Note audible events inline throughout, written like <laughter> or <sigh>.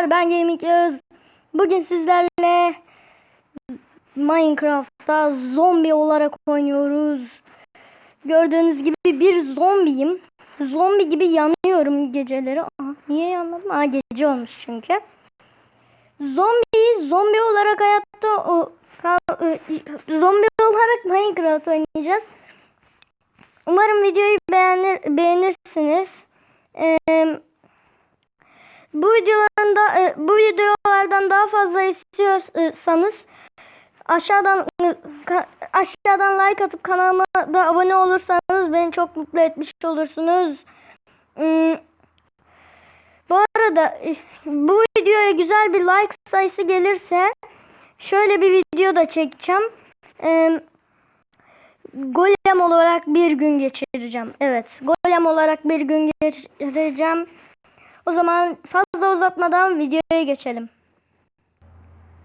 Hepinize tekrardan merhaba arkadaşlar. Ben Gaming Yağız. Bugün sizlerle Minecraft'ta zombi olarak oynuyoruz. Gördüğünüz gibi bir zombiyim. Zombi gibi yanıyorum geceleri. Aha, niye yanmadım? Aa, gece olmuş çünkü. Zombi, zombi olarak hayatta o, zombi olarak Minecraft oynayacağız. Umarım videoyu beğenir, beğenirsiniz. Eee bu videolarında e, bu videolardan daha fazla istiyorsanız aşağıdan e, aşağıdan like atıp kanalıma da abone olursanız beni çok mutlu etmiş olursunuz. Hmm, Bu arada e, bu videoya güzel bir like sayısı gelirse şöyle bir video da çekeceğim. Golem olarak bir gün geçireceğim. Evet, golem olarak bir gün geçireceğim. O zaman fazla uzatmadan videoya geçelim.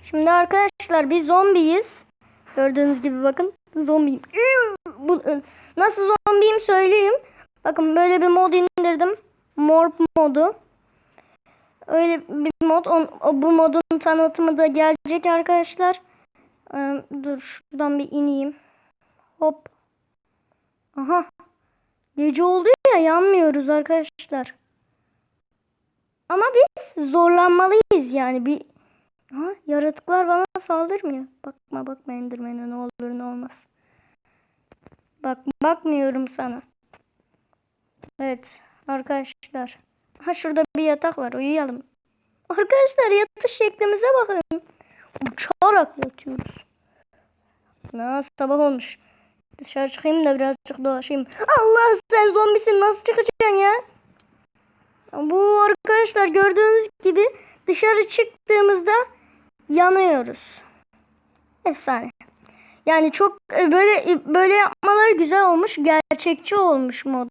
Şimdi arkadaşlar biz zombiyiz. Gördüğünüz gibi bakın zombiyim. Nasıl zombiyim söyleyeyim. Bakın böyle bir mod indirdim. Morp modu. Öyle bir mod. On, bu modun tanıtımı da gelecek arkadaşlar. Ee, dur şuradan bir ineyim. Hop. Aha. Gece oldu ya yanmıyoruz arkadaşlar. Ama biz zorlanmalıyız yani. Bir ha, yaratıklar bana saldırmıyor. Bakma bakma Enderman'e ne olur ne olmaz. Bak bakmıyorum sana. Evet arkadaşlar. Ha şurada bir yatak var uyuyalım. Arkadaşlar yatış şeklimize bakın. Uçarak yatıyoruz. Na sabah olmuş. Dışarı çıkayım da birazcık dolaşayım. Allah sen zombisin nasıl çıkacaksın ya? Bu arkadaşlar gördüğünüz gibi dışarı çıktığımızda yanıyoruz. Efsane. Yani çok e, böyle e, böyle yapmaları güzel olmuş. Gerçekçi olmuş mod.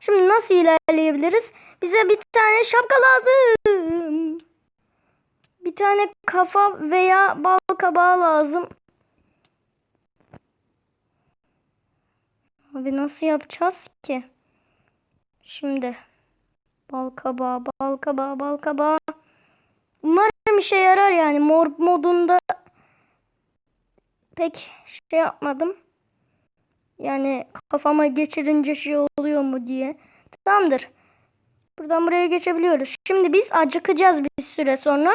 Şimdi nasıl ilerleyebiliriz? Bize bir tane şapka lazım. Bir tane kafa veya bal kabağı lazım. Abi nasıl yapacağız ki? Şimdi bal kabağı, bal kabağı, bal kabağı. Umarım işe yarar yani. Mor modunda pek şey yapmadım. Yani kafama geçirince şey oluyor mu diye. Tamamdır. Buradan buraya geçebiliyoruz. Şimdi biz acıkacağız bir süre sonra.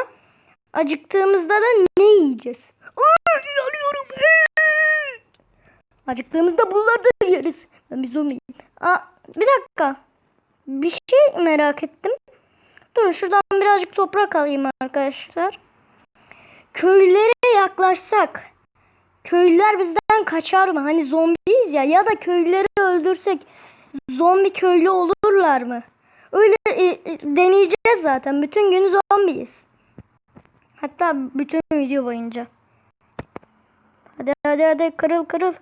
Acıktığımızda da ne yiyeceğiz? Aa, yanıyorum. Acıktığımızda bunları da yeriz. Ben bir zombiyim. Aa, bir dakika. Bir şey merak ettim. Durun şuradan birazcık toprak alayım arkadaşlar. Köylere yaklaşsak köylüler bizden kaçar mı? Hani zombiyiz ya ya da köylüleri öldürsek zombi köylü olurlar mı? Öyle e, e, deneyeceğiz zaten. Bütün gün zombiyiz. Hatta bütün video boyunca. Hadi hadi hadi kırıl kırıl.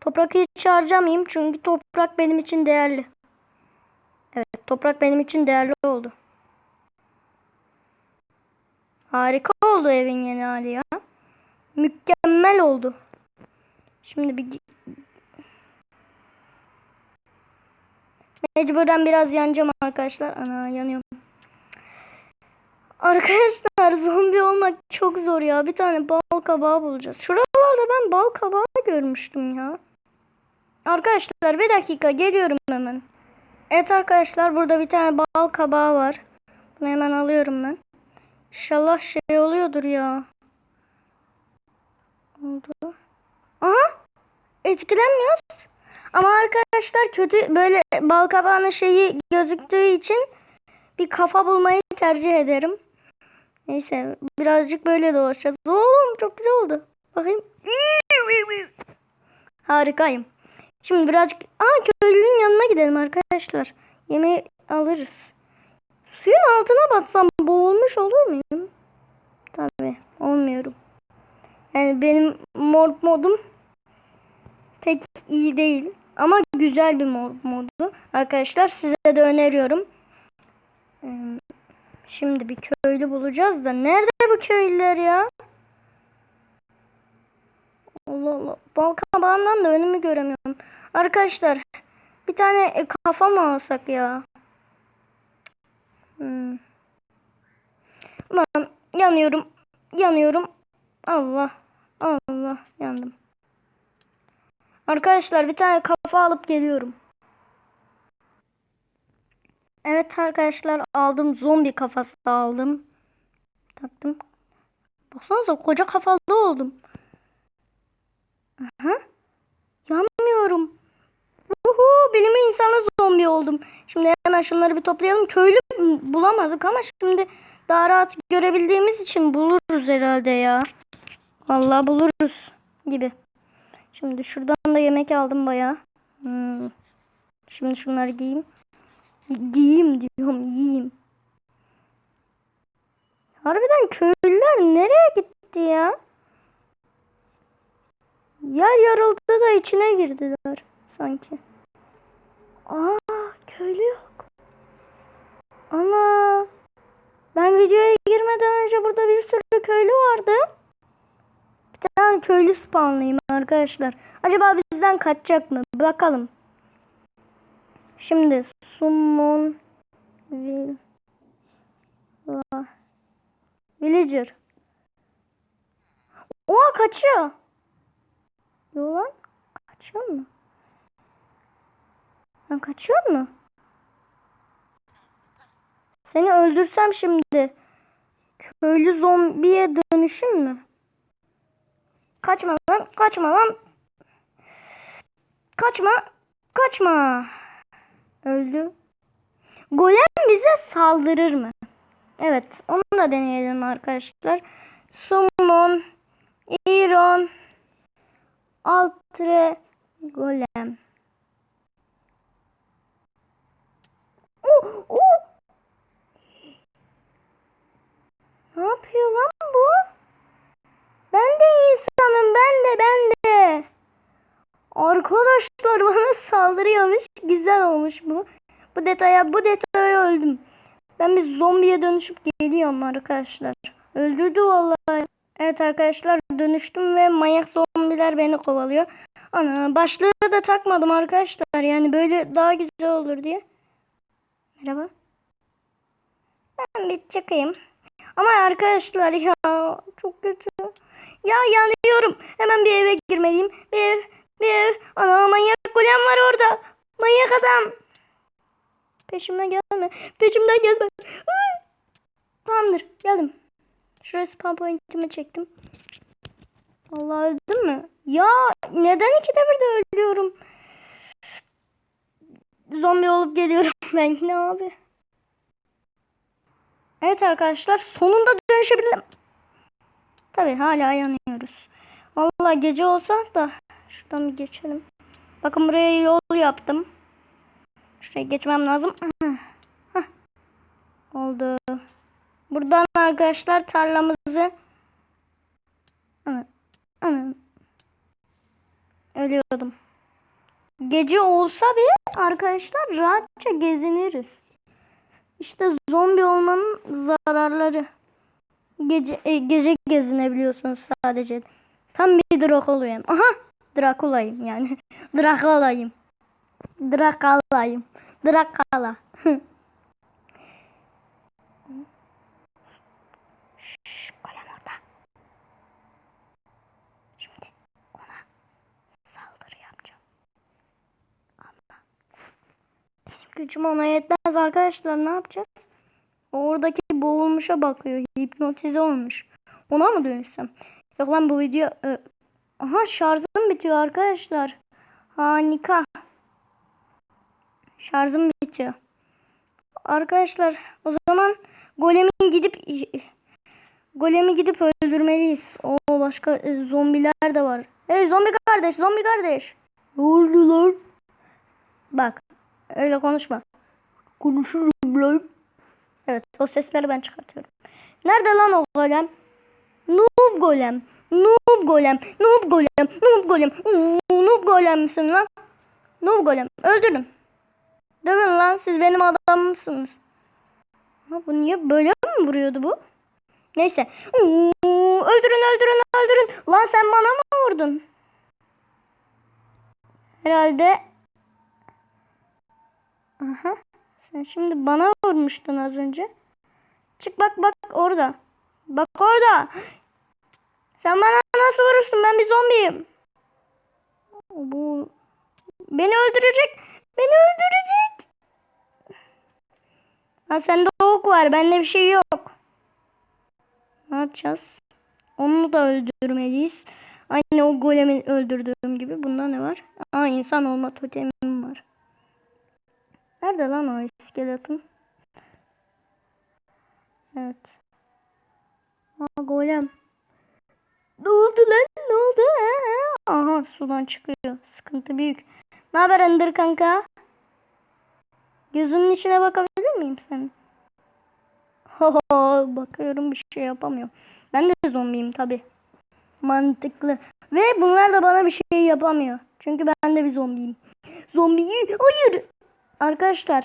Toprak hiç harcamayayım çünkü toprak benim için değerli. Evet toprak benim için değerli oldu. Harika oldu evin yeni hali ya. Mükemmel oldu. Şimdi bir Mecburen biraz yanacağım arkadaşlar. Ana yanıyorum. Arkadaşlar zombi olmak çok zor ya. Bir tane bal kabağı bulacağız. Şuralarda ben bal kabağı görmüştüm ya. Arkadaşlar bir dakika geliyorum hemen. Evet arkadaşlar burada bir tane bal kabağı var. Bunu hemen alıyorum ben. İnşallah şey oluyordur ya. Oldu. Aha! Etkilenmiyoruz. Ama arkadaşlar kötü böyle bal kabağının şeyi gözüktüğü için bir kafa bulmayı tercih ederim. Neyse birazcık böyle dolaşacağız. Oğlum çok güzel oldu. Bakayım. Harikayım. Şimdi birazcık Aa köylünün yanına gidelim arkadaşlar. Yemeği alırız. Suyun altına batsam boğulmuş olur muyum? Tabii olmuyorum. Yani benim mod modum pek iyi değil. Ama güzel bir mod modu. Arkadaşlar size de öneriyorum. Ee, Şimdi bir köylü bulacağız da. Nerede bu köylüler ya? Allah Allah. Bal kabağından da önümü göremiyorum. Arkadaşlar bir tane e, kafa mı alsak ya? Hmm. Lan yanıyorum. Yanıyorum. Allah. Allah yandım. Arkadaşlar bir tane kafa alıp geliyorum. Evet arkadaşlar aldım zombi kafası aldım. Taktım. Baksanıza koca kafalı oldum. Aha. Uhu, bilim insanı zombi oldum. Şimdi hemen şunları bir toplayalım. Köylü bulamadık ama şimdi daha rahat görebildiğimiz için buluruz herhalde ya. Vallahi buluruz gibi. Şimdi şuradan da yemek aldım baya. Hmm. Şimdi şunları giyeyim. Giyeyim diyorum yiyeyim. Harbiden köylüler nereye gitti ya? Yer yarıldı da içine girdiler sanki. Aa köylü yok. Ana. Ben videoya girmeden önce burada bir sürü köylü vardı. Bir tane köylü spawnlayayım arkadaşlar. Acaba bizden kaçacak mı? Bakalım. Şimdi summon villager. Oha kaçıyor. Yo lan. Kaçıyor mu? Lan kaçıyor mu? Seni öldürsem şimdi köylü zombiye dönüşün mü? Kaçma lan, kaçma lan. Kaçma, kaçma. Öldü. Golem bize saldırır mı? Evet, onu da deneyelim arkadaşlar. Summon, Iron, Altre, Golem. Oh, oh. Ne yapıyor lan bu? Ben de insanım, ben de, ben de. Arkadaşlar bana saldırıyormuş. Güzel olmuş bu. Bu detaya, bu detaya öldüm. Ben bir zombiye dönüşüp geliyorum arkadaşlar. Öldürdü vallahi. Evet arkadaşlar dönüştüm ve manyak zombiler beni kovalıyor. Ana başlığı da takmadım arkadaşlar. Yani böyle daha güzel olur diye. Merhaba. Ben bir çıkayım. Ama arkadaşlar ya çok kötü. Ya yanıyorum. Hemen bir eve girmeliyim. Bir ev, bir. Ana manyak golem var orada. Manyak adam. Peşimden gelme. Peşimden gelme. Tamamdır. Geldim. Şuraya spawn point'imi çektim. Allah öldüm mü? Ya neden ikide bir de ölüyorum? Zombi olup geliyorum <laughs> ben ne abi? Evet arkadaşlar sonunda dönüşebildim. Tabi hala yanıyoruz. Vallahi gece olsa da şuradan bir geçelim. Bakın buraya yol yaptım. Şuraya geçmem lazım. Oldu. Buradan arkadaşlar tarlamızı. Ölüyordum. Gece olsa bile arkadaşlar rahatça geziniriz. İşte zombi olmanın zararları. Gece e, gece gezinebiliyorsunuz sadece. Tam bir Drakula'yım. Aha! Drakula'yım yani. <laughs> Drakula'yım. Drakula'yım. Drakala. <laughs> Şşş, golem orada. Şimdi ona saldırı yapacağım. Ama benim gücüm ona yetmez arkadaşlar. Ne yapacağız? Oradaki boğulmuşa bakıyor. Hipnotize olmuş. Ona mı dönüşsem? Yok lan bu video... Aha şarjım bitiyor arkadaşlar. Harika. Şarjım bitiyor. Arkadaşlar o zaman golemin gidip golemi gidip öldürmeliyiz. O başka e, zombiler de var. Hey zombi kardeş, zombi kardeş. Ne oldu lan? Bak, öyle konuşma. Konuşurum lan. Evet, o sesleri ben çıkartıyorum. Nerede lan o golem? Noob golem. Noob golem. Noob golem. Noob golem. Oo, Noob golem misin lan? Noob golem. Öldürün. Dövün lan siz benim adamımsınız. Ha, bu niye böyle mi vuruyordu bu? Neyse. Öldürün öldürün öldürün. Lan sen bana mı vurdun? Herhalde. Aha. Sen şimdi bana vurmuştun az önce. Çık bak bak orada. Bak orada. Sen bana nasıl vurursun? Ben bir zombiyim. Bu beni öldürecek. Beni öldürecek. Ha sende ok var. Bende bir şey yok. Ne yapacağız? Onu da öldürmeliyiz. Aynı o golemi öldürdüğüm gibi. Bunda ne var? Aa insan olma totemim var. Nerede lan o iskeleton? Evet. Aa golem. Ne oldu lan? Ne oldu? Aha sudan çıkıyor. Sıkıntı büyük. Ne haber Ender kanka? Gözünün içine bakabilir miyim senin? Bakıyorum bir şey yapamıyorum. Ben de zombiyim tabi. Mantıklı. Ve bunlar da bana bir şey yapamıyor. Çünkü ben de bir zombiyim. Zombiyi hayır. Arkadaşlar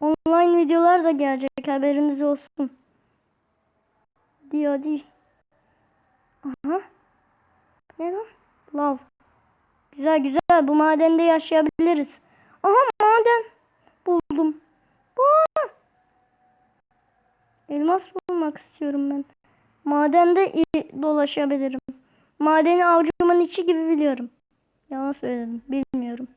online videolar da gelecek haberiniz olsun. Hadi hadi. Aha. Ne lan? Love. Güzel güzel bu madende yaşayabiliriz. Aha maden buldum. Aa! Elmas bulmak istiyorum ben. Madende iyi dolaşabilirim. Madeni avucumun içi gibi biliyorum. Yalan söyledim. Bilmiyorum.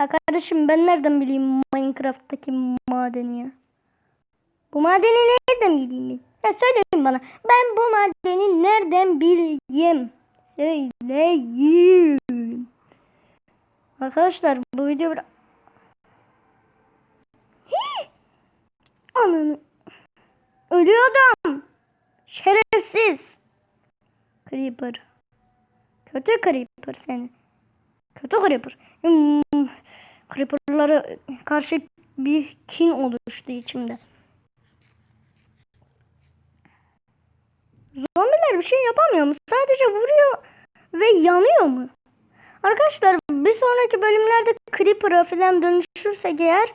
Ya kardeşim ben nereden bileyim Minecraft'taki madeni ya? Bu madeni nereden bileyim ben? Ya söyleyin bana. Ben bu madeni nereden bileyim? Söyleyin. Arkadaşlar bu video bir... Ananı. Ölüyordum. Şerefsiz. Creeper. Kötü Creeper seni. Kötü Creeper. Hmm, Creeper'lara karşı bir kin oluştu içimde. Zombiler bir şey yapamıyor mu? Sadece vuruyor ve yanıyor mu? Arkadaşlar bir sonraki bölümlerde Creeper'a falan dönüşürsek eğer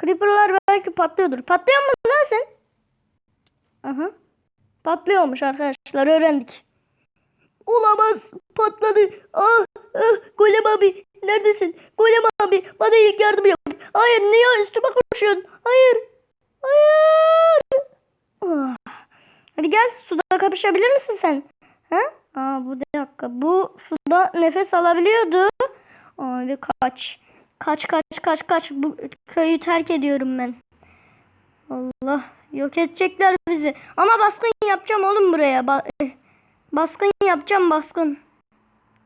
Creeper'lar belki patlıyordur. Patlıyor mu lan? Aha. Patlıyormuş arkadaşlar öğrendik. Olamaz patladı. Ah, ah Golem abi neredesin? Golem abi bana ilk yardım yap. Hayır niye üstüme koşuyorsun? Hayır. Hayır. Gel suda kapışabilir misin sen? Ha? Aa bu dakika. Bu suda nefes alabiliyordu. Abi kaç. Kaç kaç kaç kaç. Bu köyü terk ediyorum ben. Allah yok edecekler bizi. Ama baskın yapacağım oğlum buraya. Ba eh, baskın yapacağım baskın.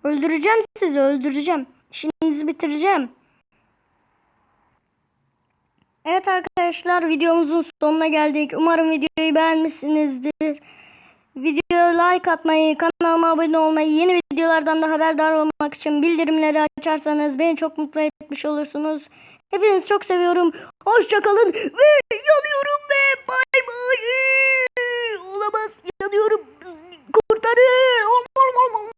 Öldüreceğim sizi öldüreceğim. İşinizi bitireceğim. Evet arkadaşlar videomuzun sonuna geldik. Umarım videoyu beğenmişsinizdir. Videoya like atmayı, kanalıma abone olmayı, yeni videolardan da haberdar olmak için bildirimleri açarsanız beni çok mutlu etmiş olursunuz. Hepinizi çok seviyorum. Hoşçakalın ve yanıyorum ve bay bay. Olamaz yanıyorum. Kurtarın.